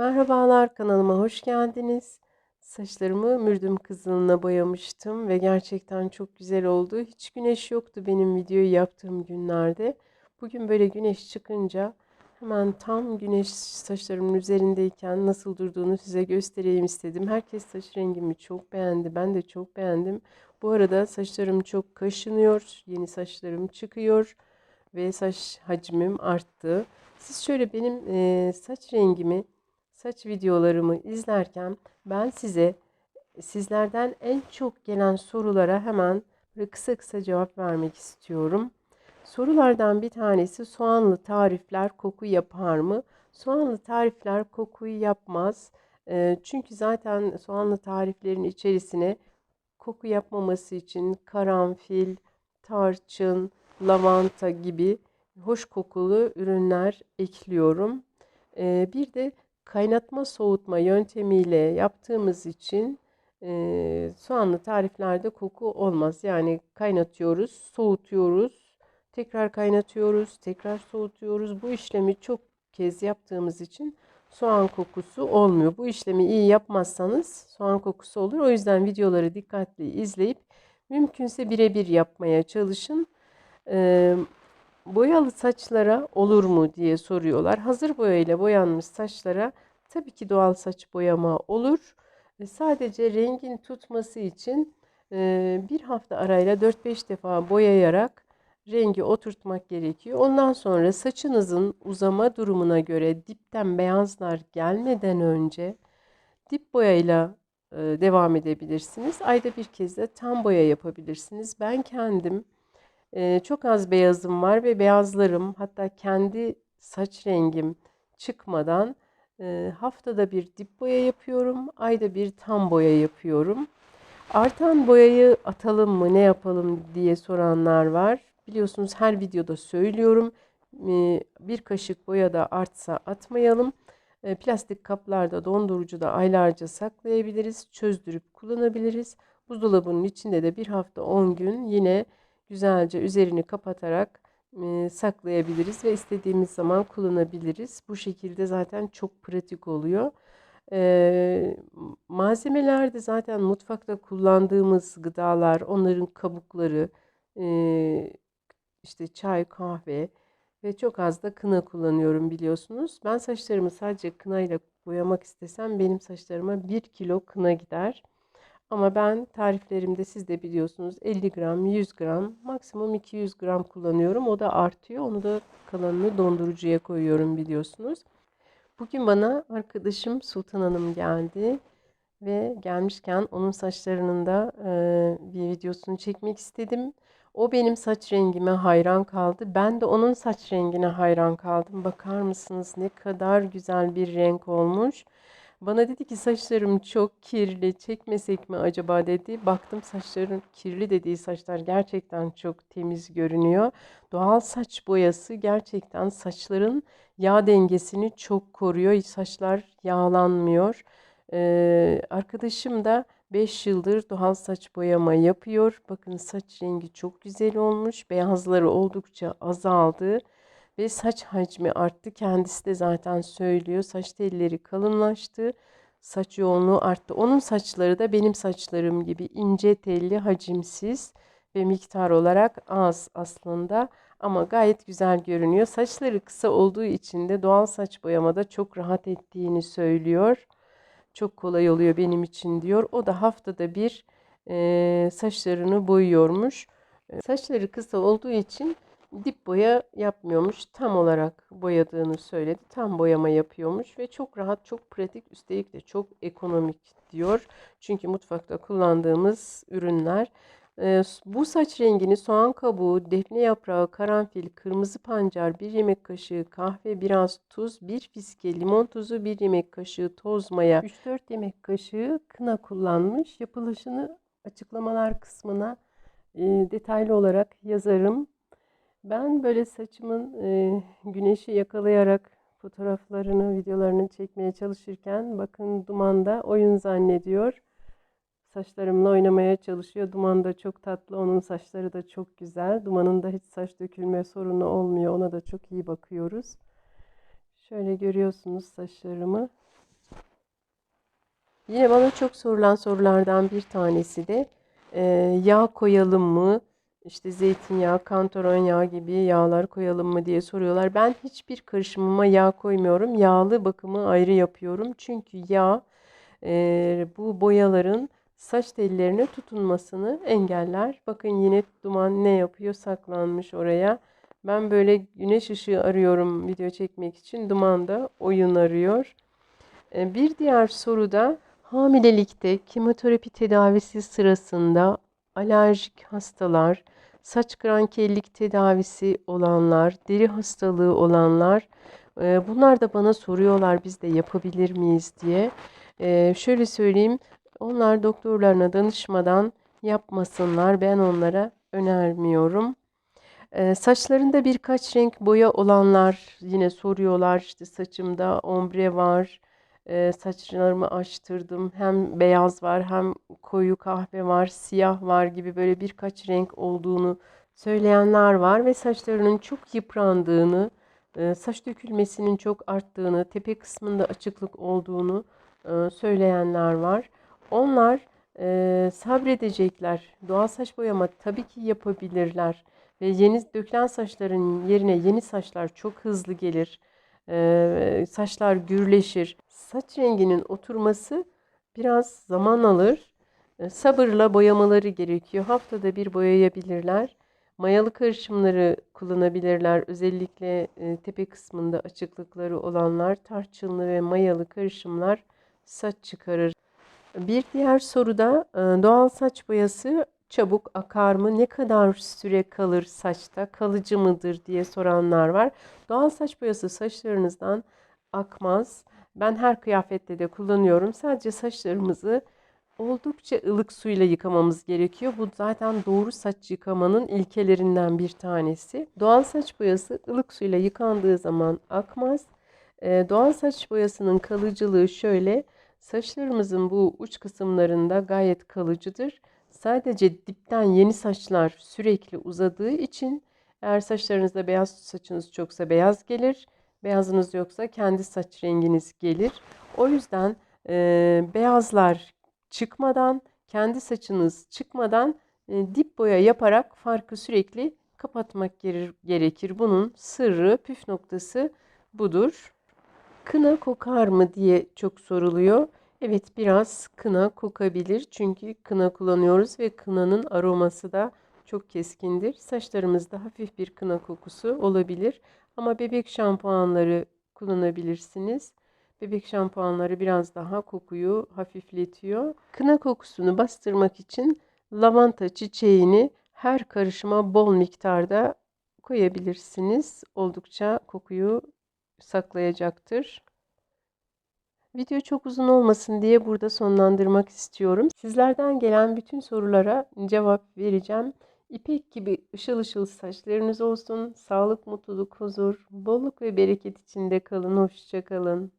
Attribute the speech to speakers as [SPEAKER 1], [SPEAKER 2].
[SPEAKER 1] Merhabalar kanalıma hoş geldiniz. Saçlarımı mürdüm kızılına boyamıştım ve gerçekten çok güzel oldu. Hiç güneş yoktu benim videoyu yaptığım günlerde. Bugün böyle güneş çıkınca hemen tam güneş saçlarımın üzerindeyken nasıl durduğunu size göstereyim istedim. Herkes saç rengimi çok beğendi. Ben de çok beğendim. Bu arada saçlarım çok kaşınıyor. Yeni saçlarım çıkıyor ve saç hacmim arttı. Siz şöyle benim saç rengimi saç videolarımı izlerken ben size sizlerden en çok gelen sorulara hemen böyle kısa kısa cevap vermek istiyorum. Sorulardan bir tanesi soğanlı tarifler koku yapar mı? Soğanlı tarifler kokuyu yapmaz. Çünkü zaten soğanlı tariflerin içerisine koku yapmaması için karanfil, tarçın, lavanta gibi hoş kokulu ürünler ekliyorum. Bir de kaynatma soğutma yöntemiyle yaptığımız için e, soğanlı tariflerde koku olmaz. Yani kaynatıyoruz, soğutuyoruz, tekrar kaynatıyoruz, tekrar soğutuyoruz. Bu işlemi çok kez yaptığımız için soğan kokusu olmuyor. Bu işlemi iyi yapmazsanız soğan kokusu olur. O yüzden videoları dikkatli izleyip mümkünse birebir yapmaya çalışın. Ee, boyalı saçlara olur mu diye soruyorlar. Hazır boyayla boyanmış saçlara tabii ki doğal saç boyama olur. Sadece rengin tutması için e, bir hafta arayla 4-5 defa boyayarak rengi oturtmak gerekiyor. Ondan sonra saçınızın uzama durumuna göre dipten beyazlar gelmeden önce dip boyayla e, devam edebilirsiniz. Ayda bir kez de tam boya yapabilirsiniz. Ben kendim e, çok az beyazım var ve beyazlarım hatta kendi saç rengim çıkmadan haftada bir dip boya yapıyorum. Ayda bir tam boya yapıyorum. Artan boyayı atalım mı ne yapalım diye soranlar var. Biliyorsunuz her videoda söylüyorum. Bir kaşık boya da artsa atmayalım. Plastik kaplarda dondurucuda aylarca saklayabiliriz. Çözdürüp kullanabiliriz. Buzdolabının içinde de bir hafta 10 gün yine güzelce üzerini kapatarak saklayabiliriz ve istediğimiz zaman kullanabiliriz. Bu şekilde zaten çok pratik oluyor. E, malzemeler de zaten mutfakta kullandığımız gıdalar, onların kabukları, işte çay, kahve ve çok az da kına kullanıyorum biliyorsunuz. Ben saçlarımı sadece kınayla boyamak istesem benim saçlarıma 1 kilo kına gider. Ama ben tariflerimde siz de biliyorsunuz 50 gram, 100 gram, maksimum 200 gram kullanıyorum. O da artıyor. Onu da kalanını dondurucuya koyuyorum biliyorsunuz. Bugün bana arkadaşım Sultan Hanım geldi ve gelmişken onun saçlarının da e, bir videosunu çekmek istedim. O benim saç rengime hayran kaldı. Ben de onun saç rengine hayran kaldım. Bakar mısınız ne kadar güzel bir renk olmuş. Bana dedi ki saçlarım çok kirli, çekmesek mi acaba dedi. Baktım saçların kirli dediği saçlar gerçekten çok temiz görünüyor. Doğal saç boyası gerçekten saçların yağ dengesini çok koruyor. Saçlar yağlanmıyor. Ee, arkadaşım da 5 yıldır doğal saç boyama yapıyor. Bakın saç rengi çok güzel olmuş. Beyazları oldukça azaldı ve saç hacmi arttı. Kendisi de zaten söylüyor. Saç telleri kalınlaştı. Saç yoğunluğu arttı. Onun saçları da benim saçlarım gibi ince telli, hacimsiz ve miktar olarak az aslında ama gayet güzel görünüyor. Saçları kısa olduğu için de doğal saç boyamada çok rahat ettiğini söylüyor. Çok kolay oluyor benim için diyor. O da haftada bir e, saçlarını boyuyormuş. Saçları kısa olduğu için dip boya yapmıyormuş. Tam olarak boyadığını söyledi. Tam boyama yapıyormuş ve çok rahat, çok pratik, üstelik de çok ekonomik diyor. Çünkü mutfakta kullandığımız ürünler. Ee, bu saç rengini soğan kabuğu, defne yaprağı, karanfil, kırmızı pancar, bir yemek kaşığı kahve, biraz tuz, bir fiske limon tuzu, bir yemek kaşığı toz maya, 3-4 yemek kaşığı kına kullanmış. Yapılışını açıklamalar kısmına e, detaylı olarak yazarım. Ben böyle saçımın e, güneşi yakalayarak fotoğraflarını, videolarını çekmeye çalışırken bakın Duman oyun zannediyor. Saçlarımla oynamaya çalışıyor. Duman da çok tatlı. Onun saçları da çok güzel. Duman'ın da hiç saç dökülme sorunu olmuyor. Ona da çok iyi bakıyoruz. Şöyle görüyorsunuz saçlarımı. Yine bana çok sorulan sorulardan bir tanesi de e, yağ koyalım mı? İşte zeytinyağı, kantaron yağı gibi yağlar koyalım mı diye soruyorlar. Ben hiçbir karışımıma yağ koymuyorum. Yağlı bakımı ayrı yapıyorum. Çünkü yağ e, bu boyaların saç tellerine tutunmasını engeller. Bakın yine duman ne yapıyor? Saklanmış oraya. Ben böyle güneş ışığı arıyorum video çekmek için. Duman da oyun arıyor. E, Bir diğer soru da hamilelikte kemoterapi tedavisi sırasında alerjik hastalar, saç krankellik tedavisi olanlar, deri hastalığı olanlar e, bunlar da bana soruyorlar biz de yapabilir miyiz diye. E, şöyle söyleyeyim onlar doktorlarına danışmadan yapmasınlar ben onlara önermiyorum. E, saçlarında birkaç renk boya olanlar yine soruyorlar işte saçımda ombre var. E, saçlarımı açtırdım. Hem beyaz var hem koyu kahve var, siyah var gibi böyle birkaç renk olduğunu söyleyenler var ve saçlarının çok yıprandığını, e, saç dökülmesinin çok arttığını, tepe kısmında açıklık olduğunu e, söyleyenler var. Onlar e, sabredecekler. Doğal saç boyama tabii ki yapabilirler. Ve yeni dökülen saçların yerine yeni saçlar çok hızlı gelir. Saçlar gürleşir. Saç renginin oturması biraz zaman alır. Sabırla boyamaları gerekiyor. Haftada bir boyayabilirler. Mayalı karışımları kullanabilirler. Özellikle tepe kısmında açıklıkları olanlar tarçınlı ve mayalı karışımlar saç çıkarır. Bir diğer soru da e, doğal saç boyası çabuk akar mı? Ne kadar süre kalır saçta? Kalıcı mıdır diye soranlar var. Doğal saç boyası saçlarınızdan akmaz. Ben her kıyafette de kullanıyorum. Sadece saçlarımızı oldukça ılık suyla yıkamamız gerekiyor. Bu zaten doğru saç yıkamanın ilkelerinden bir tanesi. Doğal saç boyası ılık suyla yıkandığı zaman akmaz. Ee, doğal saç boyasının kalıcılığı şöyle. Saçlarımızın bu uç kısımlarında gayet kalıcıdır. Sadece dipten yeni saçlar sürekli uzadığı için eğer saçlarınızda beyaz saçınız çoksa beyaz gelir. Beyazınız yoksa kendi saç renginiz gelir. O yüzden e, beyazlar çıkmadan, kendi saçınız çıkmadan e, dip boya yaparak farkı sürekli kapatmak gerekir. Bunun sırrı, püf noktası budur. Kına kokar mı diye çok soruluyor. Evet biraz kına kokabilir çünkü kına kullanıyoruz ve kınanın aroması da çok keskindir. Saçlarımızda hafif bir kına kokusu olabilir ama bebek şampuanları kullanabilirsiniz. Bebek şampuanları biraz daha kokuyu hafifletiyor. Kına kokusunu bastırmak için lavanta çiçeğini her karışıma bol miktarda koyabilirsiniz. Oldukça kokuyu saklayacaktır. Video çok uzun olmasın diye burada sonlandırmak istiyorum. Sizlerden gelen bütün sorulara cevap vereceğim. İpek gibi ışıl ışıl saçlarınız olsun. Sağlık, mutluluk, huzur, bolluk ve bereket içinde kalın. Hoşça kalın.